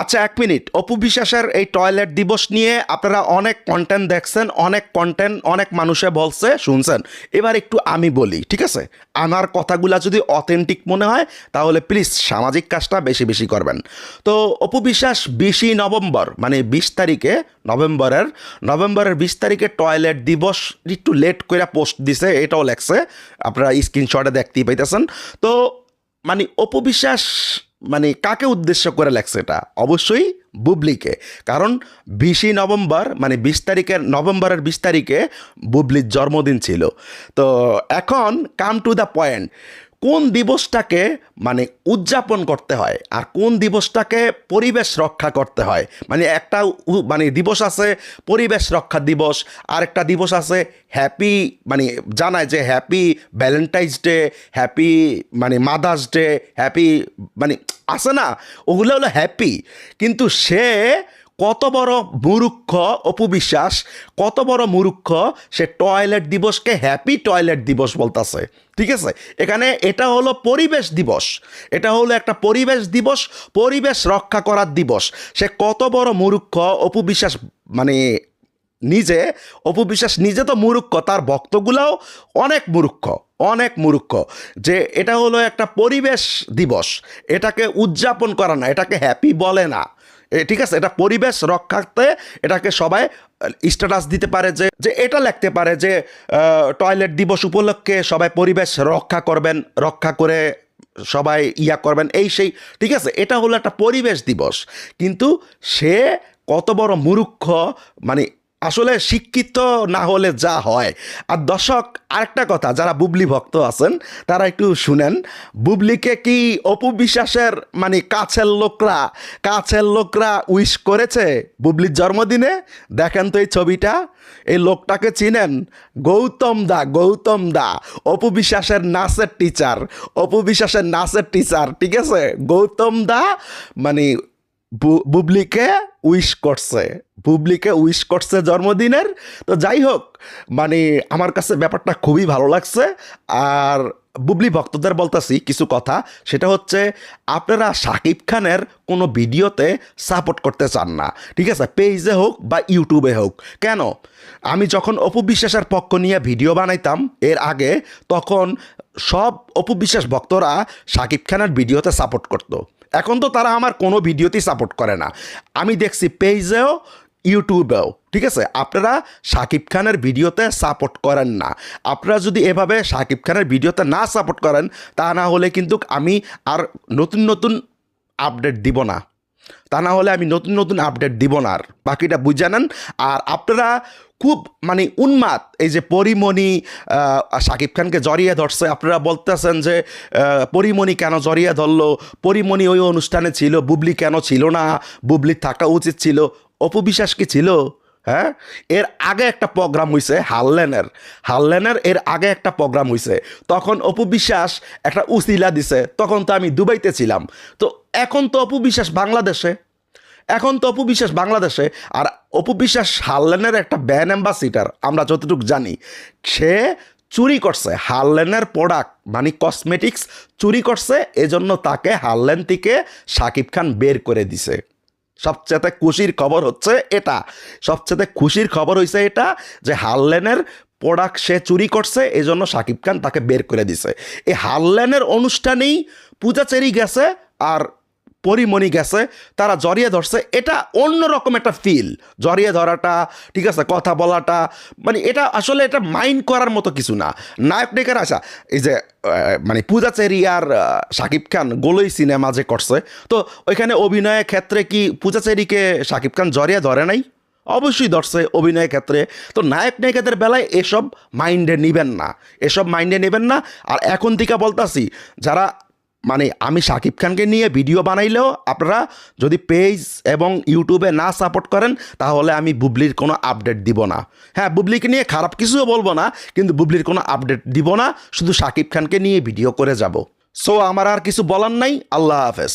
আচ্ছা এক মিনিট। অপু বিশ্বাসের এই টয়লেট দিবস নিয়ে আপনারা অনেক কন্টেন্ট দেখছেন, অনেক কন্টেন্ট অনেক মানুষে বলছে, শুনছেন। এবার একটু আমি বলি, ঠিক আছে? আমার কথাগুলা যদি অথেন্টিক মনে হয়, তাহলে প্লিজ সামাজিক কাজটা বেশি বেশি করবেন। তো অপু বিশ্বাস বিশই নভেম্বর মানে বিশ তারিখে, নভেম্বরের নভেম্বরের বিশ তারিখে টয়লেট দিবস, একটু লেট করে পোস্ট দিছে, এটাও লেখছে। আপনারা স্ক্রিনশটে দেখতেই পাইতেছেন। তো মানে অপবিশ্বাস মানে কাকে উদ্দেশ্য করে লেখছে এটা? অবশ্যই বুবলিকে। কারণ বিশই নভেম্বর মানে বিশ তারিখের, নভেম্বরের বিশ তারিখে বুবলির জন্মদিন ছিল। তো এখন কাম টু দ্য পয়েন্ট কোন দিবসটাকে মানে উদযাপন করতে হয় আর কোন দিবসটাকে পরিবেশ রক্ষা করতে হয়? মানে একটা মানে দিবস আছে পরিবেশ রক্ষা দিবস আর একটা দিবস আছে হ্যাপি মানে জানায় যে হ্যাপি ভ্যালেন্টাইন্স ডে, হ্যাপি মানে মাদার্স ডে, হ্যাপি মানে আছে না? ওগুলো হলো হ্যাপি। কিন্তু সে কত বড় মুরুক্ষ অপবিশ্বাস, কত বড় মুরুক্ষ সে টয়লেট দিবসকে হ্যাপি টয়লেট দিবস বলতাছে। ঠিক আছে? এখানে এটা হলো পরিবেশ দিবস। এটা হলো একটা পরিবেশ দিবস, পরিবেশ রক্ষা করার দিবস। সে কত বড় মুরুক্ষ অপবিশ্বাস মানে নিজে, অপবিশ্বাস, নিজে তো মুরুক্ষ তার ভক্তগুলাও অনেক মুরুক্ষ অনেক মুরুক্ষ যে এটা হলো একটা পরিবেশ দিবস, এটাকে উদযাপন করা না, এটাকে হ্যাপি বলে না। ঠিক আছে? এটা পরিবেশ রক্ষার্থে এটাকে সবাই স্ট্যাটাস দিতে পারে যে যে এটা লিখতে পারে যে টয়লেট দিবস উপলক্ষে সবাই পরিবেশ রক্ষা করবেন, রক্ষা করে সবাই ইয়া করবেন, এই সেই, ঠিক আছে? এটা হলো একটা পরিবেশ দিবস। কিন্তু সে কত বড় মুরুক্ষ মানে আসলে শিক্ষিত না হলে যা হয়। আর দর্শক, আরেকটা কথা, যারা বুবলি ভক্ত আছেন, তারা একটু শুনেন, বুবলিকে কি অপু বিশ্বাসের মানে কাছের লোকরা কাছের লোকরা উইশ করেছে বুবলির জন্মদিনে? দেখেন তো এই ছবিটা, এই লোকটাকে চিনেন গৌতম দা গৌতম দা, অপু বিশ্বাসের নাচের টিচার অপু বিশ্বাসের নাচের টিচার ঠিক আছে? গৌতম দা মানে বুবলিকে উইশ করছে। বুবলিকে উইশ করছে জন্মদিনের। তো যাই হোক মানে আমার কাছে ব্যাপারটা খুবই ভালো লাগছে। আর বুবলি ভক্তদের বলতেছি কিছু কথা। সেটা হচ্ছে, আপনারা শাকিব খানের কোনো ভিডিওতে সাপোর্ট করতে চান না। ঠিক আছে, পেজে হোক বা ইউটিউবে হোক। কেন? আমি যখন অপু বিশ্বাসের পক্ষ নিয়ে ভিডিও বানাইতাম এর আগে, তখন সব অপু বিশ্বাস ভক্তরা শাকিব খানের ভিডিওতে সাপোর্ট করতো। এখন তো তারা আমার কোনো ভিডিওতেই সাপোর্ট করে না। আমি দেখছি পেজেও, ইউটিউবেও, ঠিক আছে? আপনারা শাকিব খানের ভিডিওতে সাপোর্ট করেন না। আপনারা যদি এভাবে শাকিব খানের ভিডিওতে না সাপোর্ট করেন, তা না হলে কিন্তু আমি আর নতুন নতুন আপডেট দিব না। তা না হলে আমি নতুন নতুন আপডেট দিব না আর। বাকিটা বুঝে নেন। আর আপনারা খুব মানে উন্মাদ। এই যে পরিমণি শাকিব খানকে জড়িয়ে ধরছে। আপনারা বলতেছেন যে পরিমণি কেন জড়িয়ে ধরলো? পরিমণি ওই অনুষ্ঠানে ছিল, বুবলি কেন ছিল না? বুবলি থাকা উচিত ছিল। অপবিশ্বাস কি ছিল? হ্যাঁ? এর আগে একটা প্রোগ্রাম হয়েছে হারলেনের। হারলেনের এর আগে একটা প্রোগ্রাম হয়েছে তখন অপু বিশ্বাস একটা উসিলা দিছে। তখন তো আমি দুবাইতে ছিলাম। তো এখন তো অপু বিশ্বাস বাংলাদেশে। এখন তো অপু বিশ্বাস বাংলাদেশে, আর অপু বিশ্বাস হারলেনের একটা ব্যান অ্যাম্বাসিডার, আমরা যতটুকু জানি। সে চুরি করছে, হারলেনের প্রোডাক্ট মানে কসমেটিক্স চুরি করছে, এজন্য তাকে হারলেন থেকে শাকিব খান বের করে দিছে। সবচেয়ে খুশির খবর হচ্ছে এটা। সবচেয়ে খুশির খবর হয়েছে এটা, যে হারলেনের প্রোডাক্ট সে চুরি করছে এই জন্য শাকিব খান তাকে বের করে দিছে। এই হারলেনের অনুষ্ঠানেই পূজাচেরি গেছে, আর পরিমণি গেছে তারা জড়িয়ে ধরছে এটা অন্যরকম একটা ফিল জড়িয়ে ধরাটা ঠিক আছে কথা বলাটা মানে এটা আসলে এটা মাইন্ড করার মতো কিছু না। নায়ক নায়িকার আশা এই যে মানে পূজাচেরি আর আহ, শাকিব খান গোলই সিনেমা যে করছে তো ওইখানে অভিনয়ের ক্ষেত্রে কি পূজা চেরিকে শাকিব খান জড়িয়ে ধরে নাই? অবশ্যই ধরছে অভিনয়ের ক্ষেত্রে। তো নায়ক নায়িকাদের বেলায় এসব মাইন্ডে নেবেন না। এসব মাইন্ডে নেবেন না। আর এখন থেকে বলতাছি যারা মানে আমি শাকিব খানকে নিয়ে ভিডিও বানাইলেও আপনারা যদি পেজ এবং ইউটিউবে না সাপোর্ট করেন, তাহলে আমি বুবলির কোনো আপডেট দিব না। হ্যাঁ বুবলিকে নিয়ে খারাপ কিছুও বলব না, কিন্তু বুবলির কোনো আপডেট দিব না, শুধু শাকিব খানকে নিয়ে ভিডিও করে যাব। সো আমার আর কিছু বলার নাই, আল্লাহ হাফেজ।